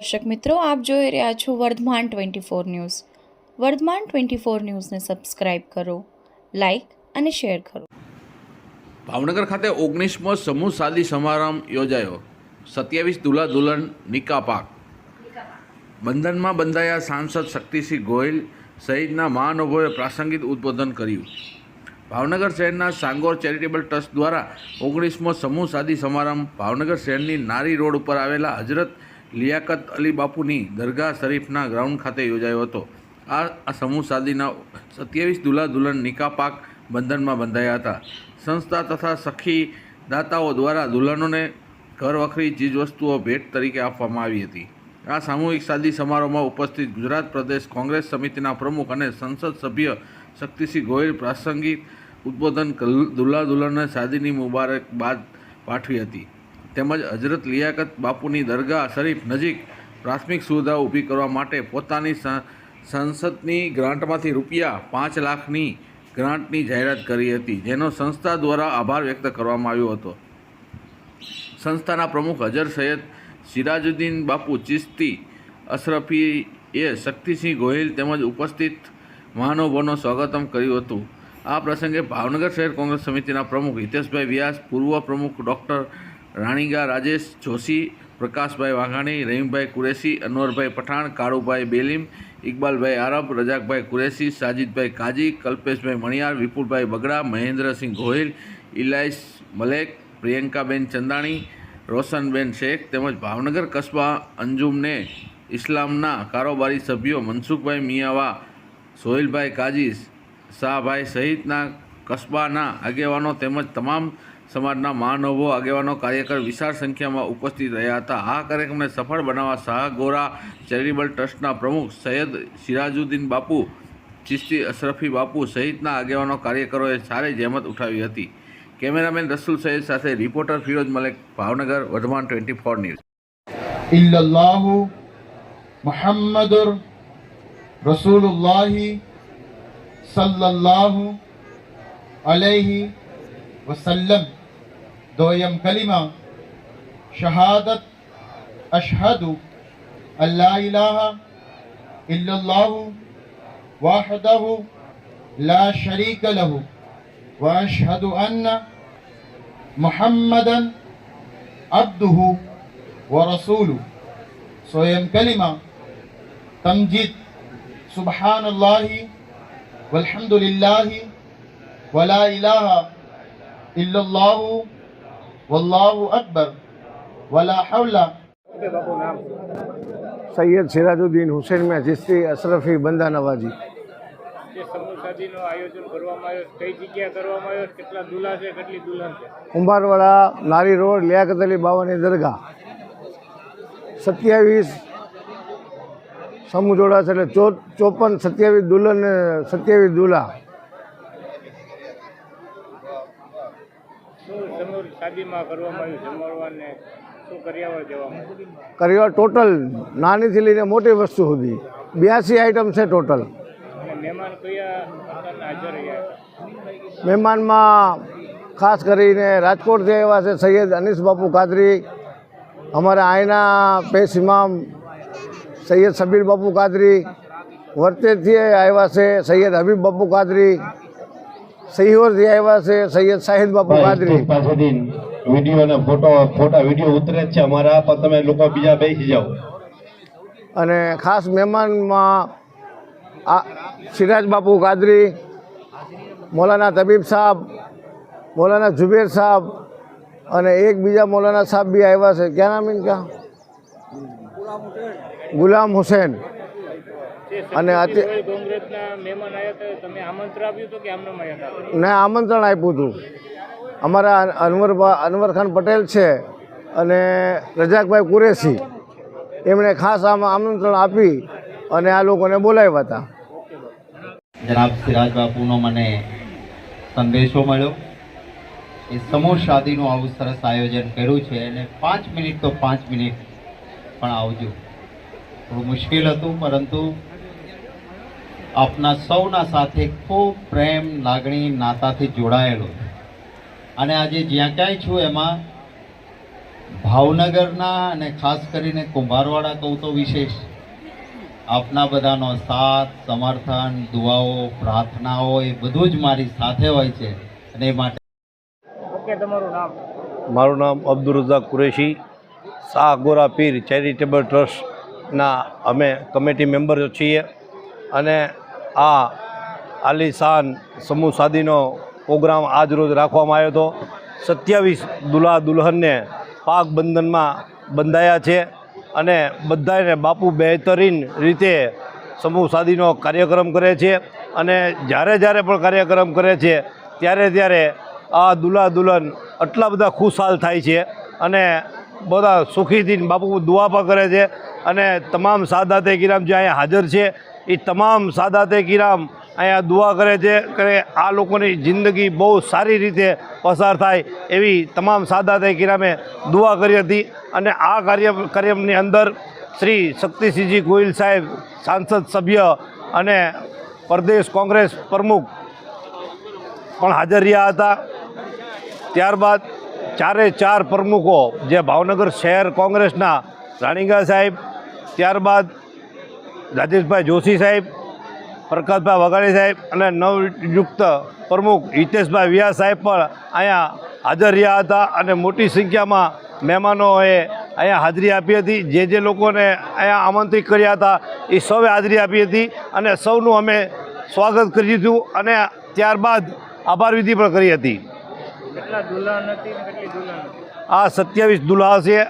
દર્શક મિત્રો, આપ જોઈ રહ્યા છો Vardhman twenty four news. Vardhman twenty four ન્યૂઝને સબસ્ક્રાઇબ કરો, લાઇક અને શેર કરો. ભાવનગર ખાતે ઓગણીસમો સમૂહ શાદી સમારંભ યોજાયો. સત્યાવીસ દુલ્હા દુલ્હન નિકા પાક. બંધનમાં બંધાયા સાંસદ શક્તિસિંહ ગોહિલ સહિતના મહાનુભાવોએ પ્રાસંગિક ઉદ્બોધન કર્યું. ભાવનગર શહેરના સાંગોર ચેરિટેબલ ટ્રસ્ટ દ્વારા ઓગણીસમો સમૂહ શાદી સમારંભ ભાવનગર શહેરની નારી રોડ ઉપર આવેલા હજરત લિયાકત અલી બાપુની દરગાહ શરીફના ગ્રાઉન્ડ ખાતે યોજાયો હતો. આ સમૂહ સાદીના સત્યાવીસ દુલ્હા દુલ્હન નિકા પાક બંધનમાં બંધાયા હતા. સંસ્થા તથા સખી દાતાઓ દ્વારા દુલ્હનોને ઘર વખરી ચીજવસ્તુઓ ભેટ તરીકે આપવામાં આવી હતી. આ સામૂહિક શાદી સમારોહમાં ઉપસ્થિત ગુજરાત પ્રદેશ કોંગ્રેસ સમિતિના પ્રમુખ અને સંસદ સભ્ય શક્તિસિંહ ગોયલ પ્રાસંગિક ઉદ્બોધન દુલ્હા દુલ્હનને શાદીની મુબારકબાદ પાઠવી હતી. તેમજ હજરત લિયાકત બાપુની દરગાહ શરીફ નજીક પ્રાથમિક સુવિધા ઊભી કરવા માટે પોતાની સંસદની ગ્રાન્ટમાંથી રૂપિયા પાંચ લાખની ગ્રાન્ટની જાહેરાત કરી હતી, જેનો સંસ્થા દ્વારા આભાર વ્યક્ત કરવામાં આવ્યો હતો. સંસ્થાના પ્રમુખ હજર સૈયદ સિરાજુદ્દીન બાપુ ચિસ્તી અશરફીએ શક્તિસિંહ ગોહિલ તેમજ ઉપસ્થિત મહાનુભાવોનું સ્વાગતમ કર્યું હતું. આ પ્રસંગે ભાવનગર શહેર કોંગ્રેસ સમિતિના પ્રમુખ હિતેશભાઈ વ્યાસ, પૂર્વ પ્રમુખ ડૉક્ટર રાણીગા રાજેશ જોશી, પ્રકાશભાઈ વાઘાણી, રહીમભાઈ કુરેશી, અનવરભાઈ પઠાણ, કાળુભાઈ બેલીમ, ઇકબાલભાઈ આરબ, રજાકભાઈ કુરેશી, સાજિદભાઈ કાજી, કલ્પેશભાઈ મણિયાર, વિપુલભાઈ બગડા, મહેન્દ્રસિંહ ગોહિલ ઇલાઇશ મલેક, પ્રિયંકાબેન ચંદાણી, રોશનબેન શેખ તેમજ ભાવનગર કસ્બા અંજુમને ઇસ્લામના કારોબારી સભ્યો મનસુખભાઈ મિયાવા, સોહેલભાઈ કાજી, શાહભાઈ સહિતના કસ્બાના આગેવાનો તેમજ તમામ સમાજના મહાનુભવો આગેવાનો, કાર્યકર વિશાળ સંખ્યામાં ઉપસ્થિત રહ્યા હતા. આ કાર્યક્રમને સફળ બનાવવા શાહગોરા ચેરિટેબલ ટ્રસ્ટના પ્રમુખ સૈયદ સિરાજુદ્દીન બાપુ, ચિશ્તી અશરફી બાપુ સહિતના આગેવાનો, કાર્યકરોએ સારી જહેમત ઉઠાવી હતી. કેમેરામેન રસુલ સૈયદ સાથે reporter Firoz Malek, Bhavnagar, Vardhman twenty four news. ઇલ્લાહુ મુહમ્મદુર રસૂલુલ્લાહી સલ્લલ્લાહુ અલૈહી વસલ્લમ. دويم كلمة شهادة أشهد أن لا إله إلا الله وحده لا شريك له وأشهد أن محمدا عبده ورسوله صويم كلمة تمجيد سبحان الله والحمد لله ولا إله إلا الله વલ્લાહુ અકબર વલા હવલા સૈયદ સિરાજુદ્દીન હુસેન મેં ચિશ્તી અશરફી બંદા નવાજી કુંભારવાડા નારી રોડ લિયાકત અલી બાવાની દરગાહ. સત્યાવીસ સમૂહ જોડાશે એટલે ચોપન સત્યાવીસ દુલ્હન સત્યાવીસ દુલ્હા શાદીમાં કરવામાં આવ્યું જમણવારને શું કર્યાવર દેવામાં આવ્યું ટોટલ નાનીથી લઈને મોટી વસ્તુ સુધી. બ્યાસી આઈટમ છે ટોટલ. મહેમાન કયા હાજર રહ્યા મહેમાનમાં ખાસ કરીને રાજકોટથી આવ્યા છે સૈયદ અનીસ બાપુ કાદરી અમારા આયના પેશ ઇમામ સૈયદ સબીર બાપુ કાદરી વર્તેજથી આવ્યા છે સૈયદ હબીબ બાપુ કાદરી સહીવરથી આવ્યા છે સૈયદ સાહિદ બાપુ કાદરી પાસેથી વીડિયો અને ફોટો ફોટા વીડિયો ઉતરે છે અમારા પણ તમે લોકો બીજા બેસી જાઓ. અને ખાસ મહેમાનમાં આ સિરાજ બાપુ કાદરી મોલાના તબીબ સાહેબ મોલાના જુબેર સાહેબ અને એક બીજા મૌલાના સાહેબ બી આવ્યા છે. ક્યાં નામ ઇનકા ગુલામ હુસેન. અને ને આમંત્રણ આપ્યું હતું અમારા અનવર અનવર ખાન પટેલ છે અને રજાકભાઈ કુરેશી. એમણે ખાસ આમાં આમંત્રણ આપી અને આ લોકોને બોલાવ્યા હતા. જનાબ સિરાજ બાપુનો મને સંદેશો મળ્યો. એ સમૂહ શાદીનું આવું સરસ આયોજન કર્યું છે અને પાંચ મિનિટ તો પાંચ મિનિટ પણ આવજો. થોડું મુશ્કેલ હતું પરંતુ આપના સૌના સાથે ખૂબ પ્રેમ લાગણી નાતાથી જોડાયેલો અને આજે જ્યાં ક્યાંય છું એમાં ભાવનગરના અને ખાસ કરીને કુંભારવાડા કહું તો વિશેષ આપના બધાનો સાથ સમર્થન દુઆઓ પ્રાર્થનાઓ એ બધું જ મારી સાથે હોય છે અને એ માટે ઓકે તમારું નામ? મારું નામ અબ્દુલ રઝાક કુરેશી. શાહ ગોરા પીર ચેરિટેબલ ટ્રસ્ટના અમે કમિટી મેમ્બર છીએ. અને આ આલીશાન સમૂહ સાદીનો પ્રોગ્રામ આજ રોજ રાખવામાં આવ્યો હતો. સત્યાવીસ દુલ્હા દુલ્હનને પાક બંધનમાં બંધાયા છે અને બધાને બાપુ બહેતરીન રીતે સમૂહ સાદીનો કાર્યક્રમ કરે છે અને જ્યારે જ્યારે પણ કાર્યક્રમ કરે છે, ત્યારે ત્યારે આ દુલ્હા દુલ્હન આટલા બધા ખુશહાલ થાય છે અને બધા સુખીથી બાપુ દુઆ પણ કરે છે અને તમામ સાદાતે કિરામ જે અહીંયા હાજર છે. એ તમામ સાદાતે કિરામ અહીંયા દુઆ કરે છે કે આ લોકોની જિંદગી બહુ સારી રીતે પસાર થાય એવી તમામ સાદાતે કિરામે દુઆ કરી હતી. અને આ કાર્ય કાર્યક્રમની અંદર શ્રી શક્તિસિંહજી ગોહિલ સાહેબ, સાંસદ સભ્ય અને પ્રદેશ કોંગ્રેસ પ્રમુખ પણ હાજર રહ્યા હતા. ત્યારબાદ ચારે ચાર પ્રમુખો જે ભાવનગર શહેર કોંગ્રેસના રાણીગા સાહેબ, ત્યારબાદ રાજેશભાઈ જોશી સાહેબ પ્રકાશભાઈ વઘાણી સાહેબ અને નવયુક્ત પ્રમુખ હિતેશભાઈ વ્યાસ સાહેબ પણ અહીંયા હાજર રહ્યા હતા અને મોટી સંખ્યામાં મહેમાનોએ અહીંયા હાજરી આપી હતી. જે જે લોકોને અહીંયા આમંત્રિત કર્યા હતા એ સૌએ હાજરી આપી હતી અને સૌનું અમે સ્વાગત કરી હતું અને ત્યારબાદ આભાર વિધિ પણ કરી હતી? આ સત્યાવીસ દુલ્હા છે.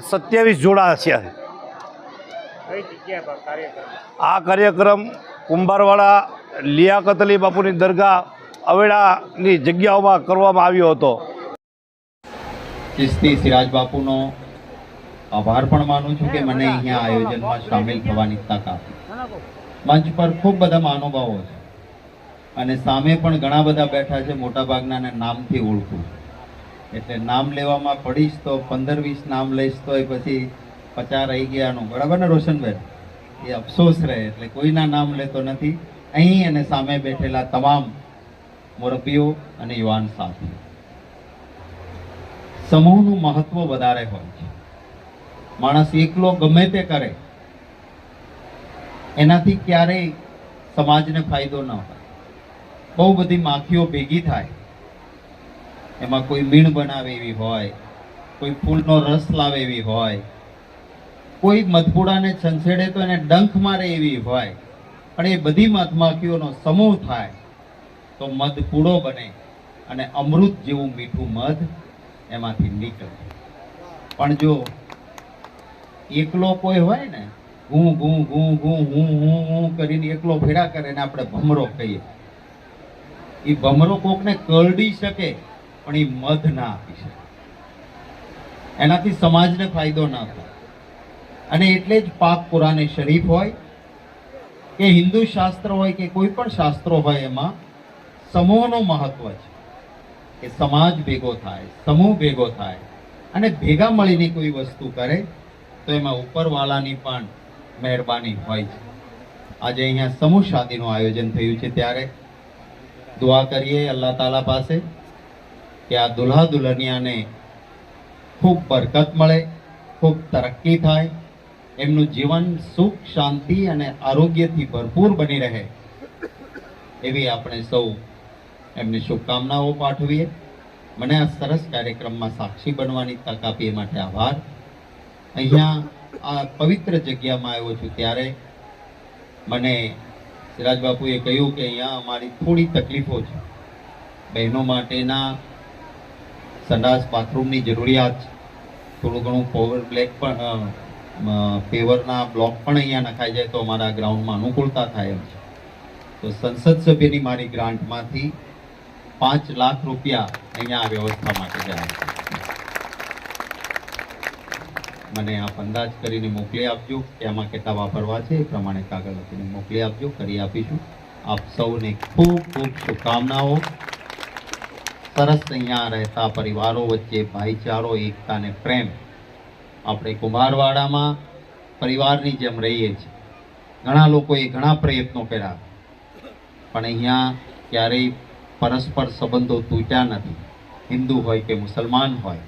સત્યાવીસ જોડા છે કઈ જગ્યા પર કાર્યક્રમ આ કાર્યક્રમ કુંભારવાડા લિયાકત અલી બાપુની દરગાહ અવેડાની જગ્યાઓમાં કરવામાં આવ્યો હતો. ચિસ્તી સિરાજ બાપુનો આભાર પણ માનું છું કે મને અહીંયા આયોજનમાં સામેલ થવાની તક આપી. મંચ પર ખૂબ બધા મહાનુભાવો છે અને સામે પણ ઘણા બધા બેઠા છે મોટાભાગનાને નામથી ઓળખું. એટલે નામ લેવામાં પડીશ તો પંદર વીસ નામ લઈશ તો એ પછી પચાસ રહી ગયાનું. બરાબર ને, રોશનબેન? એ અફસોસ રહે, એટલે કોઈના નામ લેતો નથી. અહીં અને સામે બેઠેલા તમામ મોરબીઓ અને યુવાન સાથીઓ સમૂહનું મહત્વ વધારે હોય છે. માણસ એકલો ગમે તે કરે, એનાથી ક્યારેય સમાજને ફાયદો ન હોય. બહુ બધી માખીઓ ભેગી થાય. એમાં કોઈ મીણ બનાવે એવી હોય, કોઈ ફૂલનો રસ લાવે એવી હોય કોઈ મધપુડાને છંછેડે તો એને ડંખ મારે એવી હોય. પણ એ બધી મધમાખીઓનો સમૂહ થાય. તો મધપુડો બને અને અમૃત જેવું મીઠું મધ એમાંથી નીકળે. પણ જો એકલો કોઈ હોય ને, હું હું હું હું હું હું હું કરીને એકલો ભેડા કરે ને આપણે ભમરો કહીએ. એ ભમરો કોકને કરડી શકે, પણ એ મધ ના આપી શકે. એનાથી સમાજને ફાયદો ના થાય. અને એટલે જ પાક પુરાને શરીફ હોય, કે હિન્દુ શાસ્ત્ર હોય કે કોઈ પણ શાસ્ત્રો હોય એમાં સમૂહનું મહત્વ છે. કે સમાજ ભેગો થાય, સમૂહ ભેગો થાય, અને ભેગા મળીને કોઈ વસ્તુ કરે, તો એમાં ઉપરવાળાની પણ મહેરબાની હોય છે. આજે અહીંયા સમૂહ શાદીનું આયોજન થયું છે, ત્યારે દુઆ કરીએ અલ્લાહ તાલા પાસે કે આ દુલ્હા દુલ્હનિયાને ખૂબ બરકત મળે, ખૂબ તરક્કી થાય એમનું જીવન સુખ, શાંતિ અને આરોગ્યથી ભરપૂર બની રહે. એવી આપણે સૌ એમને શુભકામનાઓ પાઠવીએ. મને આ સરસ કાર્યક્રમમાં સાક્ષી બનવાની તક આપી એ માટે આભાર. અહીંયા આ પવિત્ર જગ્યામાં આવ્યો છું ત્યારે મને સિરાજ બાપુએ કહ્યું કે અહીંયા અમારી થોડી તકલીફો છે. બહેનો માટેના સંડાસ બાથરૂમની જરૂરિયાત છે. થોડું ઘણું પાવર બ્લેક પણ પેવરના બ્લોક પણ અહીંયા નખાઈ જાય તો અમારા ગ્રાઉન્ડમાં અનુકૂળતા થાય એમ છે. તો સંસદ સભ્યની મારી ગ્રાન્ટમાંથી પાંચ લાખ રૂપિયા અહીંયા આ વ્યવસ્થા માટે જાય મને આપ અંદાજ કરીને મોકલી આપજો કે આમાં કેટલા વાપરવા છે, એ પ્રમાણે કાગળ લખીને મોકલી આપજો, કરી આપીશું. આપ સૌને ખૂબ ખૂબ શુભકામનાઓ. સરસ અહીંયા રહેતા પરિવારો વચ્ચે ભાઈચારો, એકતા અને પ્રેમ આપણે કુંભારવાડામાં પરિવારની જેમ રહીએ છીએ ઘણા લોકોએ ઘણા પ્રયત્નો કર્યા પણ અહીંયા ક્યારેય પરસ્પર સંબંધો તૂટ્યા નથી હિન્દુ હોય કે મુસલમાન હોય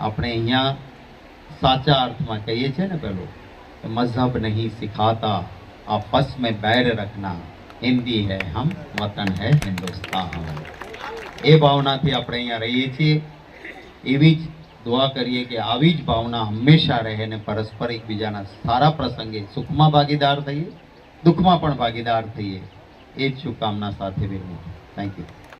આપણે અહીંયા સાચા અર્થમાં કહીએ છીએ ને પેલું કે મઝહબ નહીં સિખાતા આપસ મેં बैर रखना हिंदी है हम वतन है हिंदुस्तान એ ભાવનાથી આપણે અહીંયા રહીએ છીએ એવી જ દુઆ કરીએ કે આવી જ ભાવના હંમેશા રહે ને પરસ્પર એકબીજાના સારા પ્રસંગે સુખમાં ભાગીદાર થઈએ, દુઃખમાં પણ ભાગીદાર થઈએ. એ જ શુભકામના સાથે વિરમું થેન્ક યુ